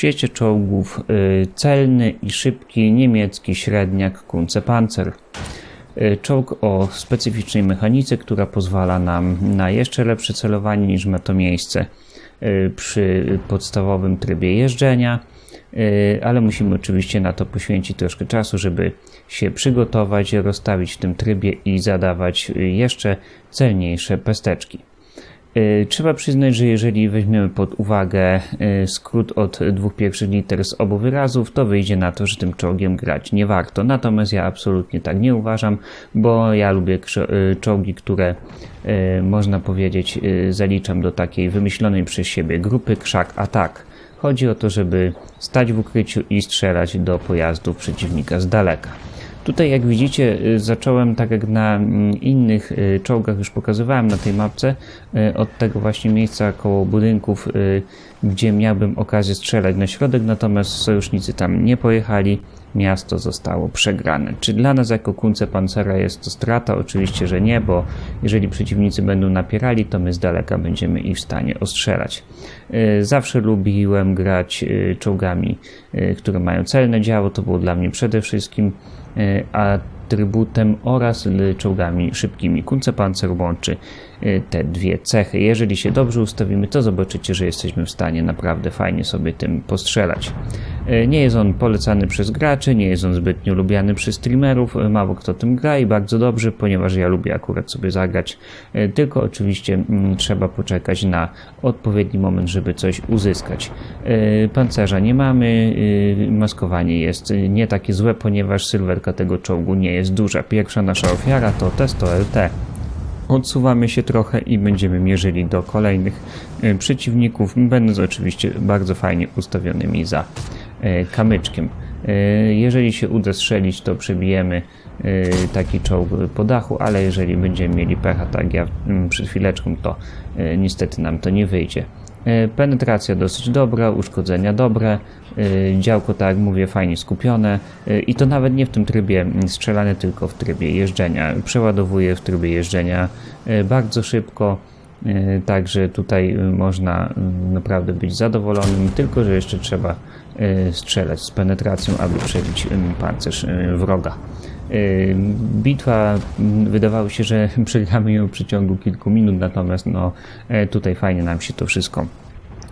świecie czołgów y, celny i szybki niemiecki średniak Kunze Panzer. Y, Czołg o specyficznej mechanice, która pozwala nam na jeszcze lepsze celowanie niż ma to miejsce y, przy podstawowym trybie jeżdżenia, ale musimy oczywiście na to poświęcić troszkę czasu, żeby się przygotować, rozstawić w tym trybie i zadawać jeszcze celniejsze pesteczki. Y, Trzeba przyznać, że jeżeli weźmiemy pod uwagę y, skrót od dwóch pierwszych liter z obu wyrazów, to wyjdzie na to, że tym czołgiem grać nie warto. Natomiast ja absolutnie tak nie uważam, bo ja lubię y, czołgi, które można powiedzieć zaliczam do takiej wymyślonej przez siebie grupy krzak atak. Chodzi o to, żeby stać w ukryciu i strzelać do pojazdów przeciwnika z daleka. Tutaj, jak widzicie, y, zacząłem tak jak na mm, innych y, czołgach już pokazywałem na tej mapce, y, od tego właśnie miejsca koło budynków, gdzie miałbym okazję strzelać na środek, natomiast sojusznicy tam nie pojechali, miasto zostało przegrane. Czy dla nas jako kunce pancera jest to strata? Oczywiście, że nie, bo jeżeli przeciwnicy będą napierali, to my z daleka będziemy ich w stanie ostrzelać. Y, Zawsze lubiłem grać y, czołgami, y, które mają celne działo, to było dla mnie przede wszystkim y, atrybutem oraz czołgami szybkimi. Kunce Panzer łączy y, te dwie cechy. Jeżeli się dobrze ustawimy, to zobaczycie, że jesteśmy w stanie naprawdę fajnie sobie tym postrzelać. Y, Nie jest on polecany przez graczy, nie jest on zbytnio lubiany przez streamerów, y, mało kto tym gra i bardzo dobrze, ponieważ ja lubię akurat sobie zagrać, y, tylko oczywiście mm, trzeba poczekać na odpowiedni moment, żeby coś uzyskać. Pancerza nie mamy, maskowanie jest nie takie złe, ponieważ sylwetka tego czołgu nie jest duża. Pierwsza nasza ofiara to Testo LT. Odsuwamy się trochę i będziemy mierzyli do kolejnych przeciwników, będąc oczywiście bardzo fajnie ustawionymi za kamyczkiem. Y, Jeżeli się uda strzelić, to przebijemy y, taki czołg po dachu, ale jeżeli będziemy mieli pecha, tak jak mm, przed chwileczką, to niestety nam to nie wyjdzie. Penetracja dosyć dobra, uszkodzenia dobre, działko, tak jak mówię, fajnie skupione i to nawet nie w tym trybie mm, strzelane, tylko w trybie jeżdżenia. Przeładowuje w trybie jeżdżenia bardzo szybko, także tutaj y, można y, naprawdę być zadowolonym, tylko że jeszcze trzeba y, strzelać z penetracją, aby przebić y, pancerz wroga. Bitwa mm, wydawało się, że przegramy ją w przeciągu kilku minut, natomiast no, e, tutaj fajnie nam się to wszystko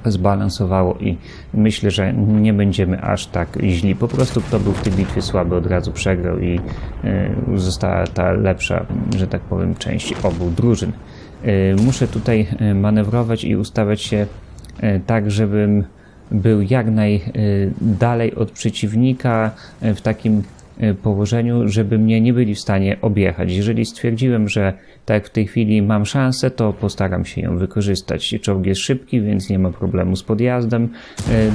zbalansowało i myślę, że nie będziemy aż tak źli. Po prostu kto był w tej bitwie słaby od razu przegrał i została ta lepsza, że tak powiem, część obu drużyn. Y, Muszę tutaj y, manewrować i ustawiać się y, tak, żebym był jak najdalej od przeciwnika w takim położeniu, żeby mnie nie byli w stanie objechać. Jeżeli stwierdziłem, że tak w tej chwili mam szansę, to postaram się ją wykorzystać. Czołg jest szybki, więc nie ma problemu z podjazdem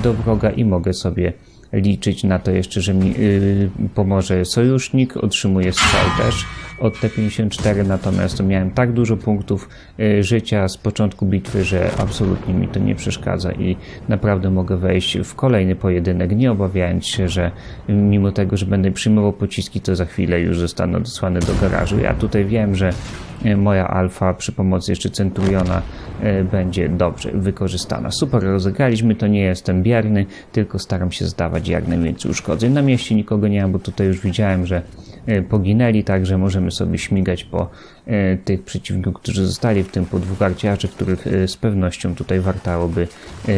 do wroga i mogę sobie liczyć na to jeszcze, że mi y, pomoże sojusznik, otrzymuję strzał też od T-54, natomiast to miałem tak dużo punktów y, życia z początku bitwy, że absolutnie mi to nie przeszkadza i naprawdę mogę wejść w kolejny pojedynek, nie obawiając się, że mimo tego, że będę przyjmował pociski, to za chwilę już zostanę odesłany do garażu. Ja tutaj wiem, że moja alfa przy pomocy jeszcze Centuriona y, będzie dobrze wykorzystana. Super rozegraliśmy, to nie jestem bierny, tylko staram się zdawać jak najwięcej uszkodzeń. Na mieście nikogo nie mam, bo tutaj już widziałem, że poginęli, także możemy sobie śmigać po y, tych przeciwników, którzy zostali, w tym po dwóch arciarzy, których y, z pewnością tutaj wartałoby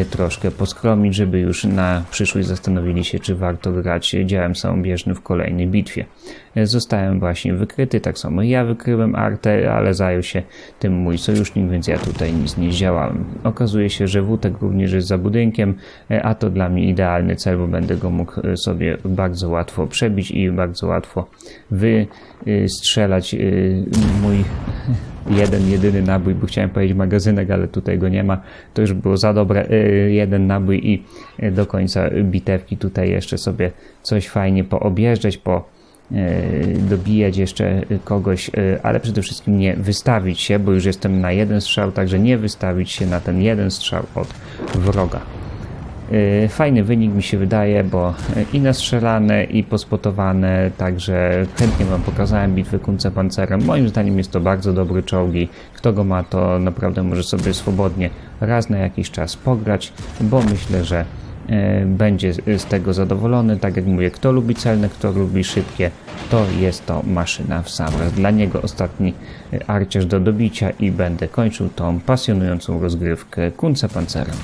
troszkę poskromić, żeby już na przyszłość zastanowili się, czy warto grać działem samobieżnym w kolejnej bitwie. Zostałem właśnie wykryty, tak samo ja wykryłem artę, ale zajął się tym mój sojusznik, więc ja tutaj nic nie zdziałałem. Okazuje się, że Wutek również jest za budynkiem, a to dla mnie idealny cel, bo będę go mógł sobie bardzo łatwo przebić i bardzo łatwo wystrzelać y, mój jeden, jedyny nabój, bo chciałem powiedzieć magazynek, ale tutaj go nie ma. To już było za dobre. y, Jeden nabój i y, do końca bitewki tutaj jeszcze sobie coś fajnie poobjeżdżać, po y, dobijać jeszcze kogoś, y, ale przede wszystkim nie wystawić się, bo już jestem na jeden strzał, także nie wystawić się na ten jeden strzał od wroga. Y, Fajny wynik mi się wydaje, bo y, i nastrzelane, i pospotowane, także chętnie Wam pokazałem bitwę Kunce Pancerem. Moim zdaniem jest to bardzo dobry czołg i kto go ma, to naprawdę może sobie swobodnie raz na jakiś czas pograć, bo myślę, że e, będzie z- tego zadowolony. Tak jak mówię, kto lubi celne, kto lubi szybkie, to jest to maszyna w sam raz. Dla niego ostatni arciarz do dobicia i będę kończył tą pasjonującą rozgrywkę Kunce Pancerem.